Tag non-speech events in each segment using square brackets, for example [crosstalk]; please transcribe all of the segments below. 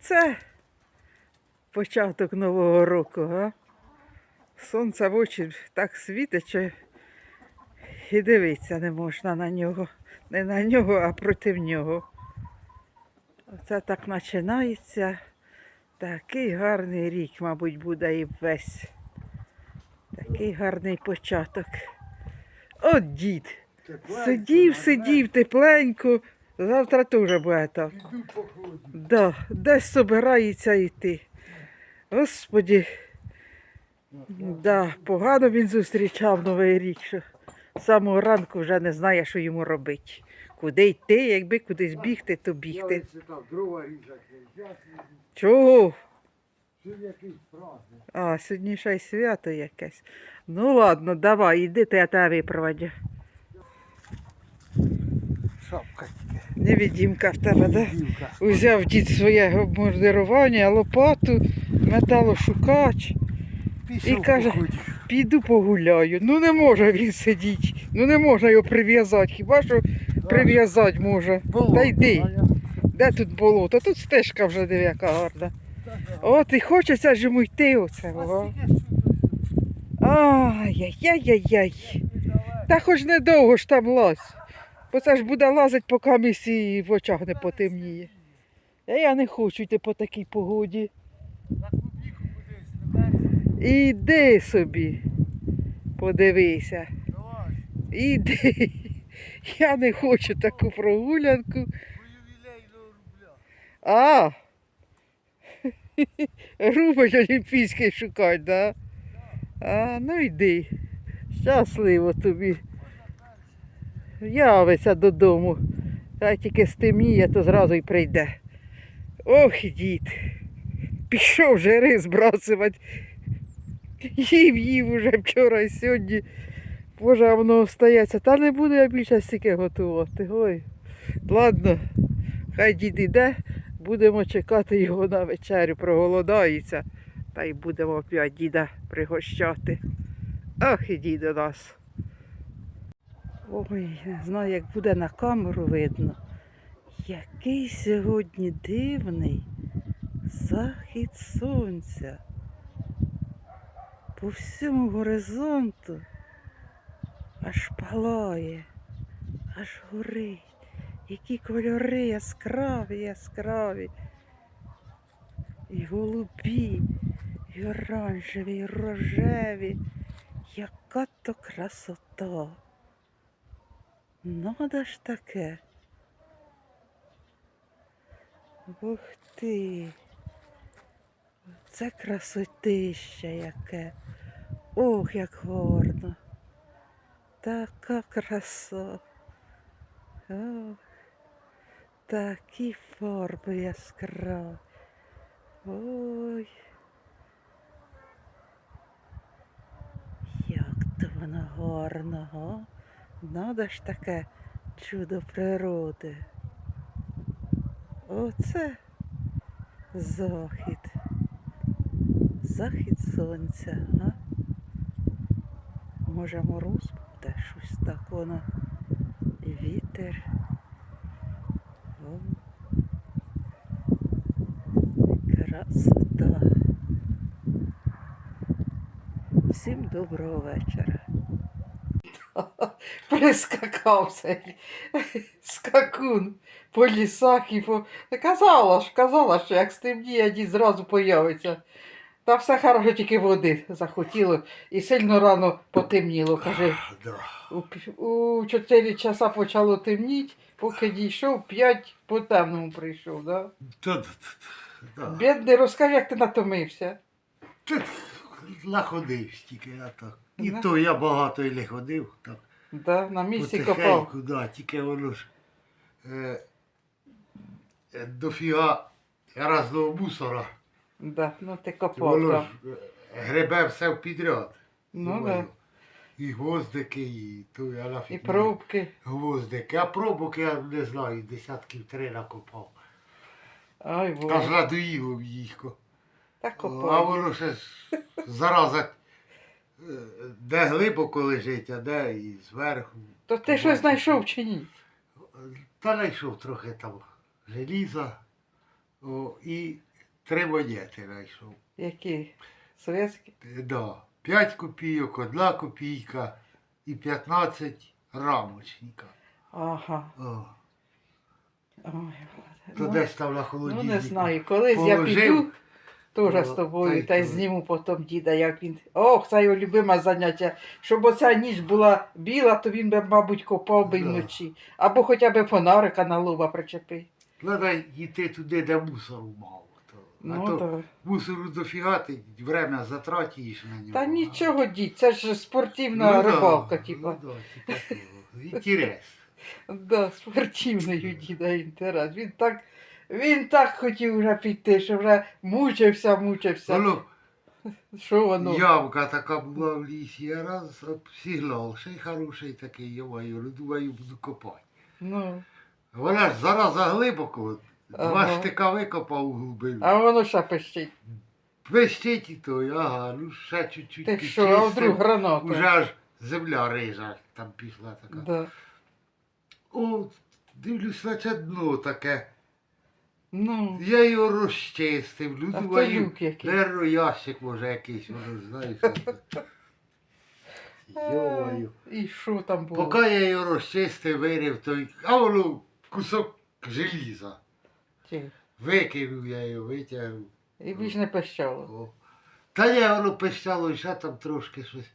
Оце початок Нового року, га? Сонце в очі так світить, що і дивитися не можна на нього. Не на нього, а проти нього. Оце так починається. Такий гарний рік, мабуть, буде і весь. Такий гарний початок. От дід. Сидів, сидів тепленько. Завтра теж буде ходу. Да, десь собирається йти. Господі, да, погано він зустрічав Новий рік, що з самого ранку вже не знає, що йому робити. Куди йти, якби кудись бігти, то бігти. там Чого? А, сьогодні ще й свято якесь. Ну ладно, давай, іди, то я тебе випроводю. Шапка. Невідімка в тебе, да? Дівка. Узяв дід своє обмундирування, лопату, металошукач. Пішов І каже, по. Піду погуляю. Ну не може він сидіти. Ну не можна його прив'язати. Хіба що прив'язати може? Болото, Та йди. а я- Де тут болото? Тут стежка вже диви, яка гарна. От і хочеться ж йому йти оце. Ай-яй-яй-яй-яй. Та хоч недовго ж там лазь. Бо це ж буде лазить, поки місі в очах не потемніє. А я не хочу йти по такій погоді. На Іди собі, подивися. Іди. Я не хочу таку прогулянку. А. Рубль олімпійський шукать, да? А, ну йди. Щасливо тобі. Явиться додому. Хай тільки стемніє, то зразу й прийде. Ох, дід. Пішов же рис брацувати. Їв, їв уже вчора і сьогодні. Боже, а воно остається. Та не буду я більше стільки готувати. Ой. Ладно, хай дід іде, будемо чекати його на вечерю, проголодається. Та й будемо опять діда пригощати. Ах, і дід у нас. Ой, не знаю, як буде на камеру видно. Який сьогодні дивний захід сонця. По всьому горизонту аж палає, аж горить. Які кольори яскраві, яскраві. І голубі, і оранжеві, і рожеві. Яка то красота. Надо ж таке. Ух ти. Це красотища яке. Ох, як гарно. Така краса. Ох, такі фарби яскраві. Ой. Як то воно гарно, га? Надо ж таке чудо природи. Оце захід. Захід сонця, а? Може мороз буде щось так воно. І вітер. О. Красота. Всім доброго вечора. [laughs] Прискакався скакун по лісах і по. Казала ж, казала, що як стемніє, дід зразу появиться. Та все хорошо, тільки води захотіло і сильно рано потемніло. Каже, у, 4 часа почало темніти, поки дійшов, 5 по темному прийшов. Да? Бідний, розкажи, як ти натомився. Та Находив стільки, а так. І Да. то я багато і не ходив, так. Да, на місці копав. Да, тільки воно ж е, е, дофіга разного мусора. Да, ну ти копав. Воно Да. ж е, гребе все в підряд. Ну, да. І гвоздики, і то я нафіг. І не- пробки. Гвоздики. А пробок я не знаю, десятків три накопав. Ай, Аж боже. надоїло їхко. Так А копав. воно ще ж зараза, де глибоко лежить, а де і зверху. То ти щось знайшов чи ні? Та знайшов трохи там желіза. О, і три монети знайшов. Які? Совєтські? Да. 5 копійок, 1 копійка і 15 рамочника. Ага. О, Ой, то ну, десь там на ну не знаю, колись я положив. піду теж Ну, з тобою та й зніму потім діда, як він. Ох, це його любиме заняття. Щоб оця ніч була біла, то він би, мабуть, копав би вночі. Або хоча б фонарика на лоба причепив. Треба йти туди, де мусору мало. То. а Ну, то то... мусору дофіга, ти время затратиш на нього. Та нічого діть, це ж Ну, спортивна да, рибалка, ну, типа. да, типа того. Інтерес. [laughs] Да, спортивною діда інтерес. Він так, він так хотів вже піти, що вже мучився, мучився. Воно, Що воно? Ямка така була в лісі, я раз обсігнав, ще й хороший такий, йомаю, думаю, буду копати. Ну, Вона ж зараза глибоко, два Ага. штика викопав у глибину. а воно ще пищить. Пищить і той, ага, ну ще чуть-чуть Ти що, а вдруг підчистив, граната? Уже аж земля рижа там пішла така. Да. О, дивлюсь, наче дно таке. Ну, Я його розчистив, а то думаю, люк який. Може якийсь, воно знаєш. [laughs] Йомаю. І що там було? Поки я його розчистив, вирив, то й- а воно кусок желіза. Викинув я його, витягнув. І більш не пищало. О. Та ні, воно пищало, і ще там трошки щось.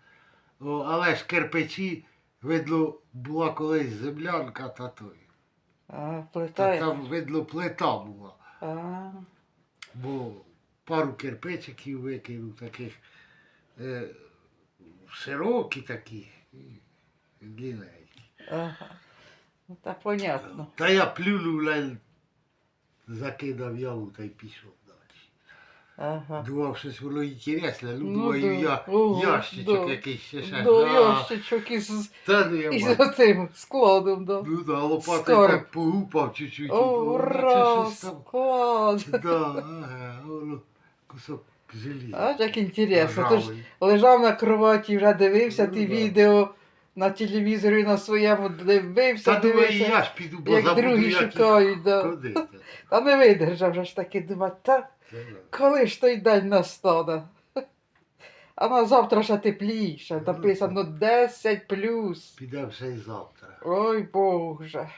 О, але ж кирпичі, видно, була колись землянка та той. А, Та там, видно, плита була. А, Бо пару кирпичиків викинув таких е, широкі такі, длинненькі. ага. Ну, та понятно. Та я плюнув, лен, закидав яву та й пішов. Ага. Думав, щось воно інтересне, ну, Ну, думаю, да. я Ого, ящичок да. якийсь ще ще. До А, ящичок із, Та ну я із бачу. оцим складом, да. Ну да, лопатою Скоро. так погупав чуть-чуть. О, ура, наче щось там. склад. [laughs] Да, ага, воно кусок желіза. А як інтересно. Тож Ржавий. лежав на кроваті, вже дивився Ну, ті да. відео на телевізорі на своєму, дивився, Та думаю, я ж піду, бо Як забуду, другі як їх шукають, да. ходити. [laughs] Та не видержав вже ж таки думати, та Це да. коли ж той день настане? [laughs] А на завтра ще тепліше, Ну, написано 10 плюс. Підемо ще й завтра. Ой Боже.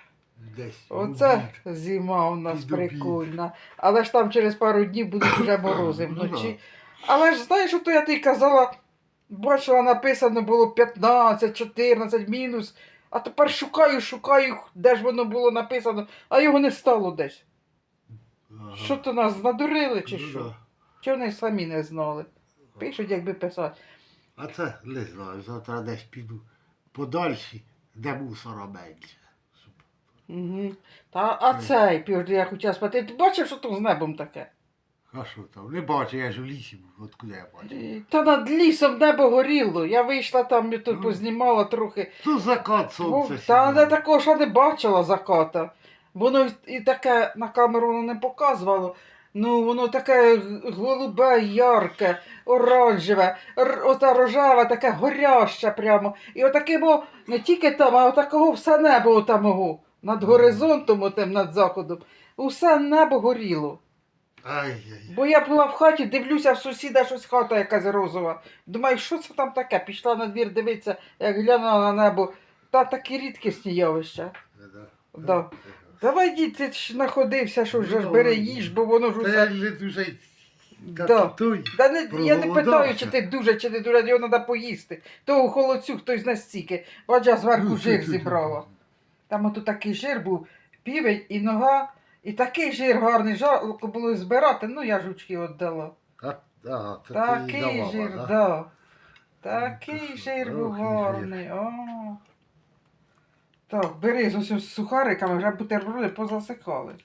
Десь. в Оце обід. зима у нас Під обід. прикольна. Але ж там через пару днів будуть вже [coughs] морози Ну, вночі. Але ж знаєш, що то я тобі казала, бачила, написано було 15, 14 мінус. А тепер шукаю, шукаю, де ж воно було написано, а його не стало десь. Ага. Що то нас надурили чи Ну, що? да. Чи вони самі не знали? Пишуть, якби писати. А це не знаю, завтра десь піду подальші, де мусора менше. Щоб- Угу. Та, а цей, пірди, я хотіла спати. Ти бачив, що то з небом таке? А що там? Не бачу, я ж у лісі був, откуди я бачу. Та над лісом небо горіло. Я вийшла там, я тут Ну. познімала трохи. То закат Бо- сонця. Та сідає. я такого ще не бачила заката. Воно і таке на камеру воно не показувало. Ну, воно таке голубе, ярке, оранжеве, р- ота рожеве, таке горяще прямо. І отаке було не тільки там, а отакого все небо отамого. Над горизонтом, отим, над заходом. Усе небо горіло. Ай-яй. Бо я була в хаті, дивлюся в сусіда щось хата якась розова. Думаю, що це там таке? Пішла на двір дивитися, як глянула на небо. Та такі рідкісні явища. Да. Да. Давай дід, ти ж находився, що вже ж Ну, бери їж, бо воно ж Та я усе. дуже Да. Да не, я не питаю, чи ти дуже, чи не дуже, його треба поїсти. То у холодцю хтось настільки. Бача зверху Ну, жир зібрала. Там ото такий жир був, півень і нога, і такий жир гарний, жалко було збирати, ну я жучки віддала. А, ага, то ти їй Такий давала, жир, да? да. Такий жир ох, був і жир. гарний. О. Так, бери з ось з сухариками, вже бутерброди позасикали.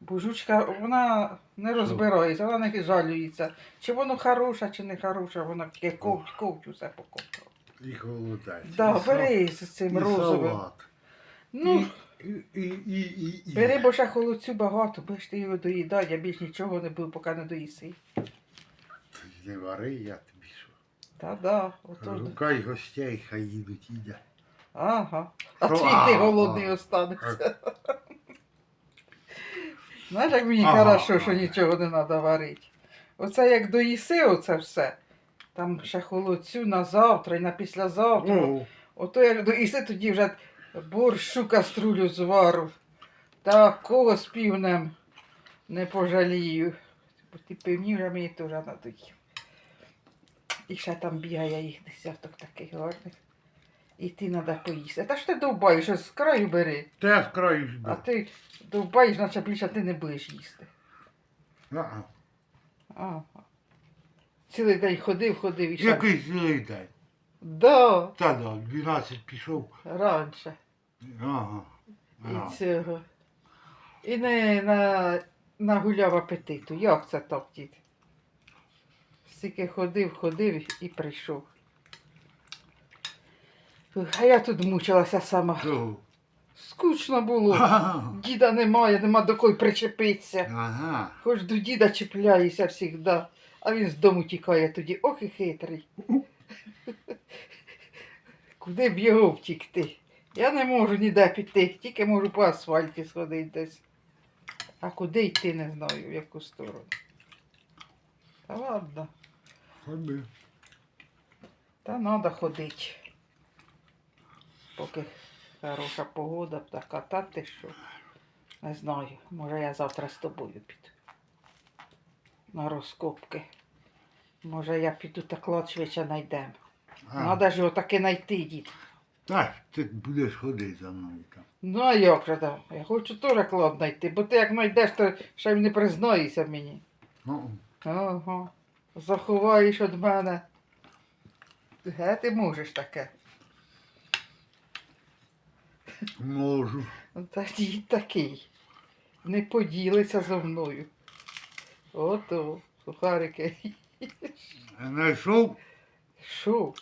Бо жучка, вона не розбирається, вона не жалюється. Чи воно хороше, чи не хороше, вона тільки ковть, ковть усе поковтала. І холодець. Да, і бери з цим розовим. Ну, І, і, і, і, і. бери, бо ще холодцю багато, бо ж ти його доїдай, я більш нічого не буду, поки не доїси. Ти Не вари, я тобі що. Та да, ото. Рукай гостей, хай їдуть їдять. Ага. А Що? твій ти голодний а. останешся. Знаєш, як мені Ага, хорошо, що нічого не треба варити. Оце як доїси оце все. Там ще холодцю на завтра і на післязавтра. О, Ото як доїси, тоді вже борщу каструлю звару. Такого з півнем не пожалію. Бо ті пивні вже мені теж надоїв. І ще там бігає їх десяток таких гарних. І ти треба поїсти. Та ж ти довбаєш, з краю бери. Я з краю А збив. ти довбаєш, наче більше ти не будеш їсти. Ага. Цілий день ходив, ходив і ще. Який цілий день. Да, Та да, 12 пішов. раніше. Ага. І ага. цього. І не на, нагуляв апетиту. Як це так, дід? Стільки ходив, ходив і прийшов. А я тут мучилася сама. Чого? Скучно було. Ага. Діда немає, нема до кої причепитися. Ага. Хоч до діда чіпляюся завжди, а він з дому тікає тоді. Ох і хитрий. Куди б його втікти? Я не можу ніде піти, тільки можу по асфальті сходити десь. А куди йти не знаю, в яку сторону. Та ладно, Ходи. та треба ходити. Поки хороша погода, та катати що. Не знаю, може я завтра з тобою піду. На розкопки. Може я піду та клад швидше знайдемо. А, Надо ж його таки знайти, дід. Так, ти будеш ходити за мною там. Ну а як же там? Я хочу теж клад знайти, бо ти як знайдеш, то ще й не признаєшся мені. Ну, Ага. Заховаєш від мене. Ге, ти можеш таке. можу. Та дід такий. Не поділиться зо мною. Ото, сухарики. Знайшов Що?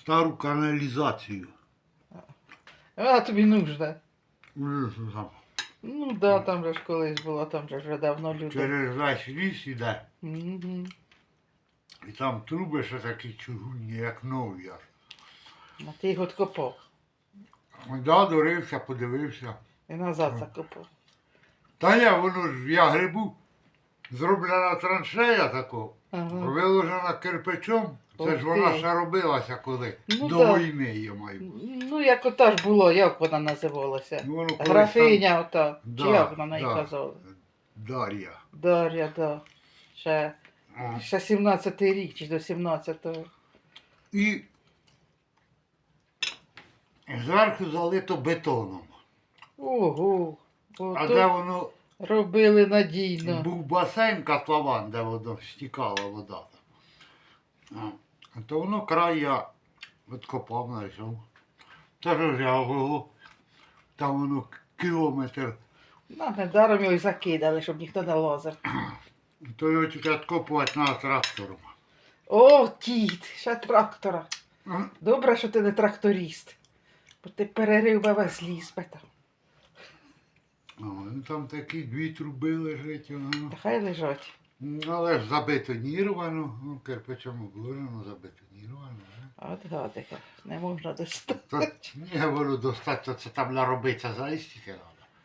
стару каналізацію. А тобі нужно. Уже там. Ну да, там же ж колись було, там же вже давно люди. Через весь ліс іде. Угу. І там труби ще такі чугунні, як нові аж. А ти його откопав. Да, дорився, подивився. І назад закопав. Та я, воно ж я грибу. Зроблена траншея тако, Ага. виложена кирпичом. Це Ух ж вона ти. ще робилася коли. Ну, До да. війни я маю. Ну, як ота ж було, як вона називалася? Ну, воно колись Графиня ота. Чи як вона неї да. казала? там Дар'я. Дар'я, да. Ще, О. ще 17-й рік чи до 17-го. І зверху залито бетоном. Ого. А Ото де воно робили надійно. був басейн котлован, де воно стікала вода. А, то воно край я відкопав, знайшов. Та його, там воно кілометр. Нам недаром його й закидали, щоб ніхто не лазив. [clears throat] То його тільки відкопувати на трактором. О, дід, ще трактора. Добре, що ти не тракторист. Бо ти перерив би весь ліс, Петро. Ну там такі дві труби лежать. воно. Та хай лежать. Ну, Але ж забетоніровано, ну, кирпичом обложено, забетоніровано. не? От гадика, не можна достати. Та ні, воно достатньо, це там наробиться заїстити треба.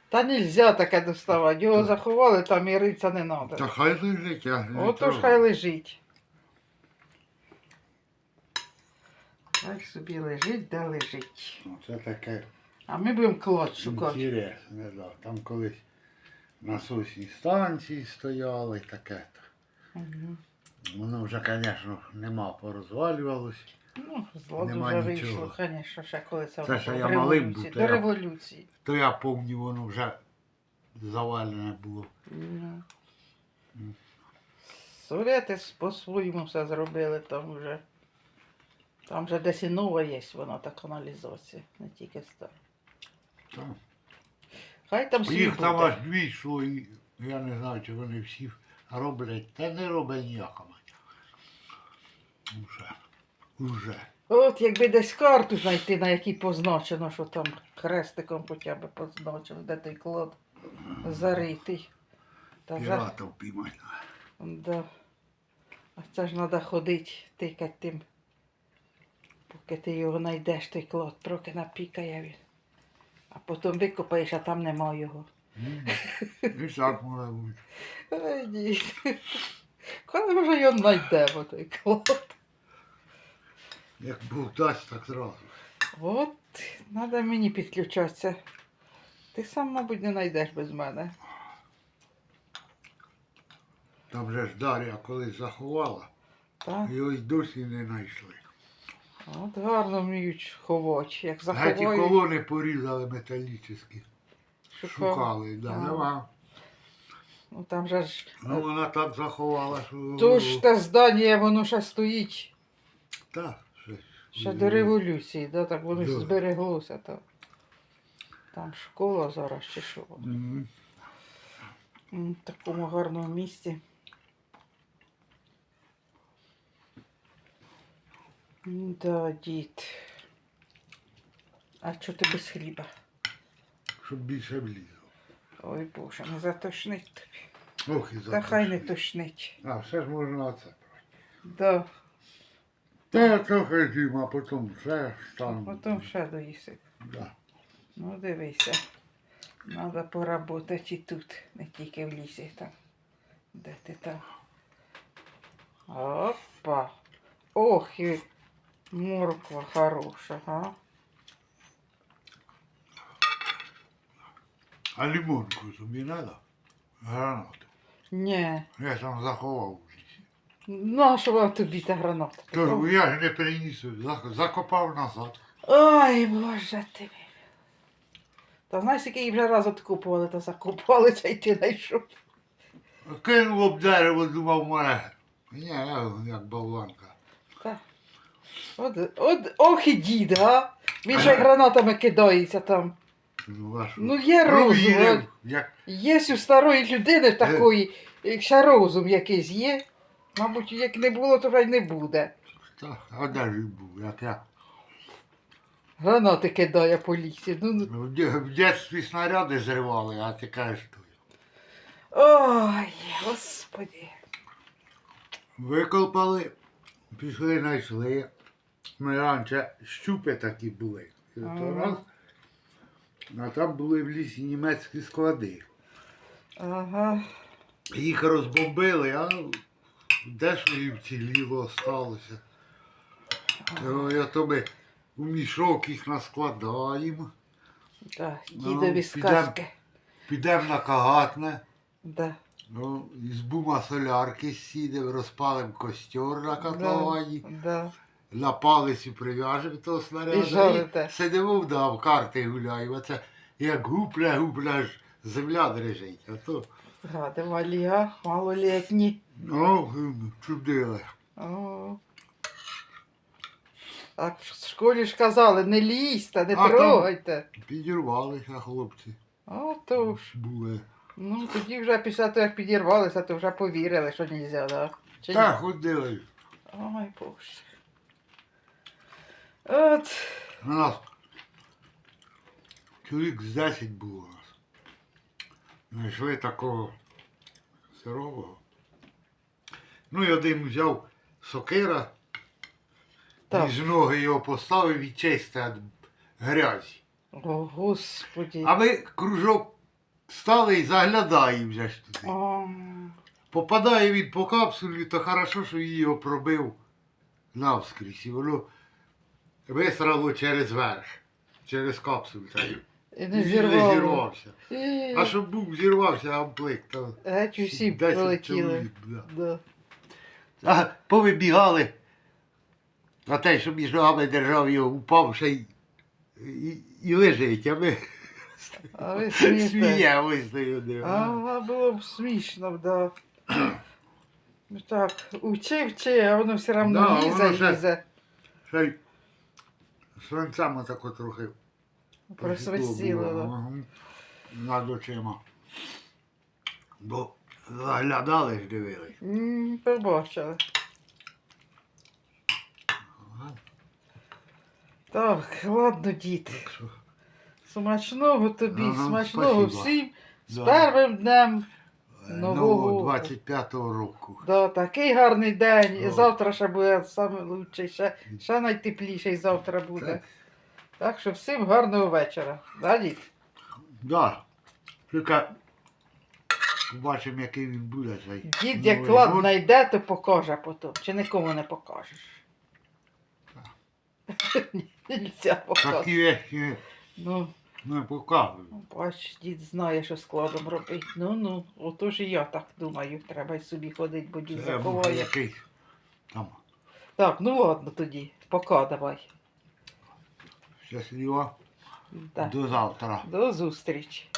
Та нельзя таке доставати. Його заховали, там і риться не Та треба. хай лежить, я не Ото ж трогаю. хай лежить. Хай собі лежить, де лежить. Ну, Це таке А ми будемо клад шукати. інтересне, да. Там колись насосні станції стояли, таке. Мгм. Воно вже, звісно, нема, порозвалювалось. Ну, з ладу Нема вже нічого. вийшло, звісно, ще коли це, Це воно ще я малим був, то До я- революції. То я пам'ятаю, воно вже завалене було. Ну. Совєти с- по-своєму все зробили, там вже. Там вже десь і нова є вона та каналізація, не тільки стара. Там. Хай там свій Їх там буде. аж дві йшло, і я не знаю, чи вони всі роблять. Та не роблять ніякого. Уже. Уже. От якби десь карту знайти, на якій позначено, що там хрестиком хоча б позначено, де той клад заритий. Та вже, Піратів піймати. да. А це ж треба ходити, тикати тим. Поки ти його знайдеш, той клад, трохи напікає він. А потім викопаєш, а там нема його. І так може бути. Ні. Коли вже його знайдемо, той клад. Як був дасть, так зразу. От, треба мені підключатися. Ти сам, мабуть, не знайдеш без мене. Там же ж Дар'я колись заховала, Так? його й досі не знайшли. Гарно вміють ховати. Як заховають, колони порізали металічні. шукали. Шукали, да, А. нема. Ну там же ж. Ну вона так заховала, що. То ж те здання, воно ще стоїть. Так, щось. Ще до революції, да, так воно ж Да. збереглося там. Там школа зараз чи що. Мгм. М, В такому гарному місці. Да, дід. А чого ти без хліба? Щоб більше влізло. Ой Боже, не затошнить тобі. Ох, і Та хай не тошнить. А, все ж можна оце. Да. Та трохи зім, а потім все там. Потім ще доїси. Да. Ну дивися. Треба поработати і тут, не тільки в лісі там. Де ти там? Опа. Ох і морква хороша, га? А лимонку тобі треба? Гранату. Ні. Я там заховав у лісі. Наша вона тобі та граната? Тож я ж не приніс, зак- закопав назад. Ой, Боже ти. мій. Та знаєш, який вже раз откупували, та закупували, та й ти знайшов. Кинув об дерево, думав мене. Ні, я як болванка. Та. От, от, ох і дід, га? Він ще гранатами кидається там. Ну, а що? Ну є розум. От. як Є у старої людини такої, е, ще розум якийсь є. Мабуть, як не було, то вже й не буде. та, а де він був, як я. Гранати кидає по лісі. Ну, ну. В, ді- в дитинстві снаряди зривали, а ти кажеш то. Ой, господи. Виколпали, пішли, знайшли. Ми раніше щупи такі були. І то Ага. раз, а там були в лісі німецькі склади. Ага. Їх розбомбили, а дещо їм ціліло сталося. То, я то ми у мішок їх наскладаємо, Да, Ну, дідові підем. сказки. підемо на кагатне, Да. ну, із бума солярки сідемо, розпалимо костер на котловані, Да. На палицю прив'яжемо того снаряду І жарите. сидимо вдав, в карти гуляємо. Це як гупля, гупля ж земля дрижить. А то Гади малі, га? малолітні. ну, чудили. О. Так в школі ж казали, не лізьте, не А, трогайте. Підірвалися хлопці. О, то ж. Були. Ну, тоді вже після того, як підірвалися, то вже повірили, що не можна, да? Чи ні? Так, ходили. Ой, Боже. От. У нас чоловік з 10 було у нас. Знайшли такого сирового. Ну і один взяв сокира, Так. між ноги його поставив і чисте від грязі. О, Господі. А ми кружок стали і заглядаємо вже ж туди. О, Попадає він по капсулі, то хорошо, що її його пробив навскрізь. І воно висрало через верх, через капсулю. І не він зірвало. не зірвався. І... А щоб був зірвався амплик, то Геть усі 10 полетіли. чоловік, да. Да. А повибігали. А той, що між ногами держав його, упав ще й і, і лежить, а ми А ви смієте. сміємось з нею. дивимося. Ага, було б смішно, да. Ну Так, учи, вчи, а воно все одно Да, лізе, ще- лізе. Ще й свинцями тако трохи Просвистіло. Над очима. Бо заглядали ж дивились. М, Побачили. Так, ладно. Так що, Смачного тобі, Ага, смачного спасибо. всім. З Да. первим днем. Нового Нового 25-го року. Да, такий гарний день. І завтра ще буде найкращий, ще, ще найтепліший завтра буде. Так. Так що всім гарного вечора. Да, дід? Да. Тільки бачимо, який він буде цей. Дід, як Новий клад год. знайде, то покаже потім. Чи нікому не покажеш? [laughs] Нельзя показати. Такі речі Ну, не показую. бач, дід знає, що складом робить. Ну ну, отож і я так думаю. Треба й собі ходити, бо дід Це якийсь там Так, ну ладно тоді. Пока давай. щасливо. Да. До завтра. До зустрічі.